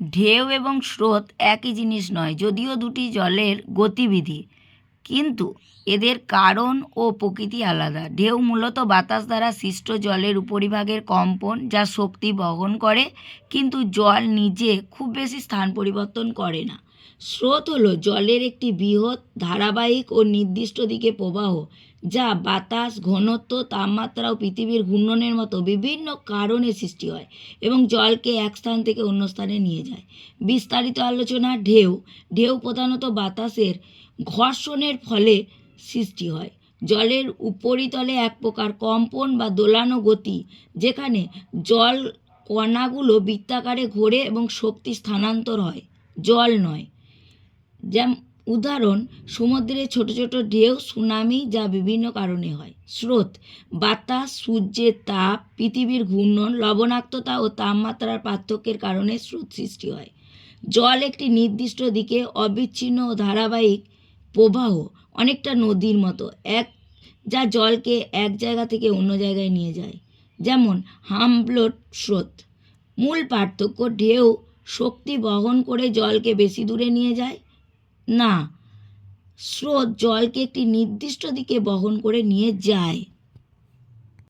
ঢেউ এবং স্রোত একই জিনিস নয়, যদিও দুটি জলের গতিবিধি। কিন্তু এদের কারণ ও প্রকৃতি আলাদা। ঢেউ মূলত বাতাস দ্বারা সৃষ্ট জলের উপরিভাগের কম্পন যা শক্তি বহন করে, কিন্তু জল নিজে খুব বেশি স্থান পরিবর্তন করে না। স্রোত হলো জলের একটি বৃহৎ ধারাবাহিক ও নির্দিষ্ট দিকে প্রবাহ, যা বাতাস, ঘনত্ব, তাপমাত্রা ও পৃথিবীর ঘূর্ণনের মতো বিভিন্ন কারণে সৃষ্টি হয় এবং জলকে এক স্থান থেকে অন্য স্থানে নিয়ে যায়। বিস্তারিত আলোচনা ঢেউ ঢেউ প্রধানত বাতাসের ঘর্ষণের ফলে সৃষ্টি হয়। জলের উপরিতলে এক প্রকার কম্পন বা দোলানো গতি, যেখানে জল কণাগুলো বৃত্তাকারে ঘোরে এবং শক্তি স্থানান্তর হয়। জল নয় যেম উদাহরণ, সমুদ্রে ছোট ছোট ঢেউ, সুনামি যা বিভিন্ন কারণে হয়। স্রোত, বাতাস, সূর্যের তাপ, পৃথিবীর ঘূর্ণন, লবণাক্ততা ও তাপমাত্রার পার্থক্যের কারণে স্রোত সৃষ্টি হয়। জল একটি নির্দিষ্ট দিকে অবিচ্ছিন্ন ও ধারাবাহিক প্রবাহ, অনেকটা নদীর মতো, এক, যা জলকে এক জায়গা থেকে অন্য জায়গায় নিয়ে যায়। যেমন হামব্লোট স্রোত, মূল পার্থক্য ঢেউ, শক্তি বহন করে জলকে বেশি দূরে নিয়ে যায়। না স্রোত জলকে একটি নির্দিষ্ট দিকে বহন করে নিয়ে যায়।